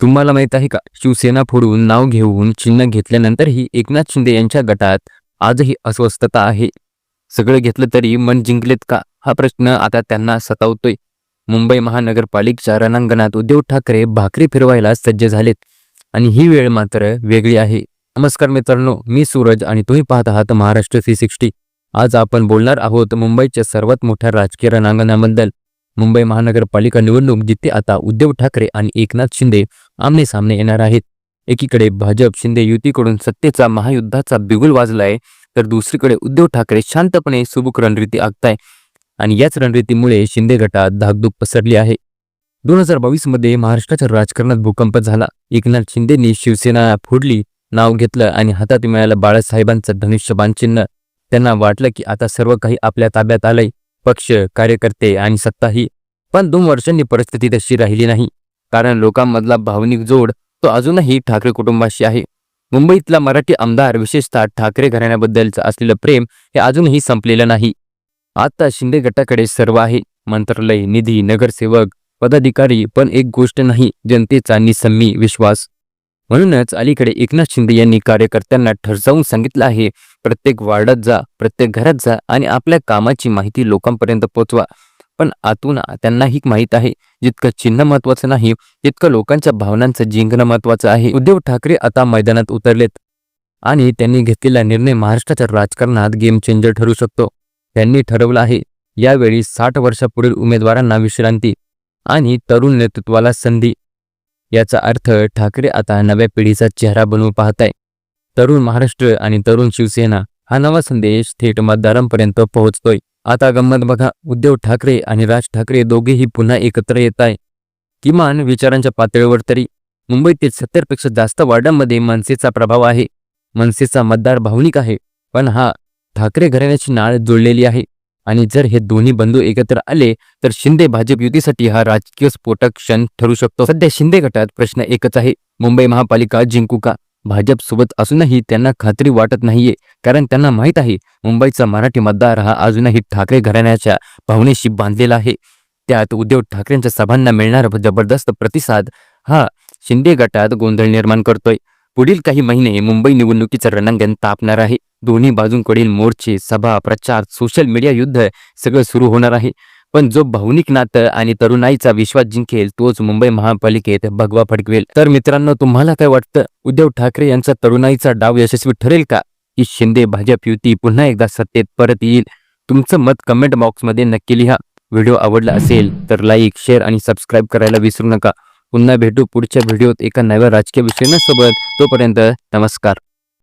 तुम्हाला माहीत आहे का? शिवसेना फोडून नाव घेऊन चिन्ह घेतल्यानंतरही एकनाथ शिंदे यांच्या गटात आजही अस्वस्थता आहे. सगळं घेतलं तरी मन जिंकलेत का? हा प्रश्न आता त्यांना सतावतोय. मुंबई महानगरपालिकेच्या रणांगणात उद्धव ठाकरे भाकरी फिरवायला सज्ज झालेत आणि ही वेळ मात्र वेगळी आहे. नमस्कार मित्रांनो मी सूरज आणि तुम्ही पाहत आहात महाराष्ट्र थ्री सिक्स्टी. आज आपण बोलणार आहोत मुंबईच्या सर्वात मोठ्या राजकीय रणांगणाबद्दल. मुंबई महानगरपालिका निवडणूक जिथे आता उद्धव ठाकरे आणि एकनाथ शिंदे आमने सामने येणार आहेत. एकीकडे भाजप शिंदे युतीकडून सत्तेचा महायुद्धाचा बिगुल वाजलाय तर दुसरीकडे उद्धव ठाकरे शांतपणे सुबुक रणनीती आखताय. आणि याच रणनीतीमुळे शिंदे गटात धाकधूक पसरली आहे. दोन हजार बावीसमध्ये महाराष्ट्राच्या राजकारणात भूकंप झाला. एकनाथ शिंदेनी शिवसेना फोडली नाव घेतलं आणि हातात मिळालं बाळासाहेबांचं धनुष्यबाण चिन्ह. त्यांना वाटलं की आता सर्व काही आपल्या ताब्यात आलंय. पक्ष कार्यकर्ते आणि सत्ताही. पण दोन वर्षांनी परिस्थिती तशी राहिली नाही. कारण लोकांमधला भावनिक जोड तो अजूनही ठाकरे कुटुंबाशी आहे. मुंबईतला मराठी आमदार विशेषतः ठाकरे घराण्याबद्दलचं असलेलं प्रेम हे अजूनही संपलेलं नाही. आता शिंदे गटाकडे सर्व आहे. मंत्रालय निधी नगरसेवक पदाधिकारी पण एक गोष्ट नाही जनतेचा निसम्मी विश्वास. म्हणूनच अलीकडे एकनाथ शिंदे यांनी कार्यकर्त्यांना ठरसावून सांगितलं आहे प्रत्येक वार्डात जा प्रत्येक घरात जा आणि आपल्या कामाची माहिती लोकांपर्यंत पोहोचवा पण आतून त्यांनाही माहीत आहे जितकं चिन्ह महत्वाचं नाही तितकं लोकांच्या भावनांचं जिंकणं महत्वाचं आहे. उद्धव ठाकरे आता मैदानात उतरलेत आणि त्यांनी घेतलेला निर्णय महाराष्ट्राच्या राजकारणात गेम चेंजर ठरू शकतो. त्यांनी ठरवलं आहे यावेळी साठ वर्षापुढील उमेदवारांना विश्रांती आणि तरुण नेतृत्वाला संधी. याचा अर्थ ठाकरे आता नव्या पिढीचा चेहरा बनवू पाहत आहे तरुण महाराष्ट्र आणि तरुण शिवसेना हा नवा संदेश थेट मतदारांपर्यंत पोहोचतोय. आता गंमत बघा. उद्धव ठाकरे आणि राज ठाकरे दोघेही पुन्हा एकत्र येत आहे किमान विचारांच्या पातळीवर तरी. मुंबईतील सत्तरपेक्षा जास्त वार्डांमध्ये मनसेचा प्रभाव आहे. मनसेचा मतदार भावनिक आहे. पण हा ठाकरे घराण्याची नाळ जोडलेली आहे. आणि जर हे दोन्ही बंधू एकत्र आले तर शिंदे भाजप युतीसाठी हा राजकीय स्फोटक क्षण ठरू शकतो. सध्या शिंदे गटात प्रश्न एकच आहे. मुंबई महापालिका जिंकू का? भाजपसोबत असूनही त्यांना खात्री वाटत नाहीये. कारण त्यांना माहीत आहे मुंबईचा मराठी मतदार हा अजूनही ठाकरे घराण्याच्या भावनेशी बांधलेला आहे. त्यात उद्धव ठाकरेंच्या सभांना मिळणारा जबरदस्त प्रतिसाद हा शिंदे गटात गोंधळ निर्माण करतोय. पुढील काही महिने मुंबई निवडणुकीचं रणांगण तापणार आहे. दोन्ही बाजूंकडील मोर्चे सभा प्रचार सोशल मीडिया युद्ध सगळं सुरू होणार आहे. पण जो भावनिक नातं आणि तरुणाईचा विश्वास जिंकेल तोच मुंबई महापालिकेत भगवा फडकवेल. तर मित्रांनो तुम्हाला काय वाटतं? उद्धव ठाकरे यांचा तरुणाईचा डाव यशस्वी ठरेल का? की शिंदे भाजप युती पुन्हा एकदा सत्तेत परत येईल? तुमचं मत कमेंट बॉक्समध्ये नक्की लिहा. व्हिडिओ आवडला असेल तर लाईक शेअर आणि सबस्क्राईब करायला विसरू नका. पुन्हा भेटू पुढच्या व्हिडिओत एका नव्या राजकीय विषयासोबत. तोपर्यंत नमस्कार.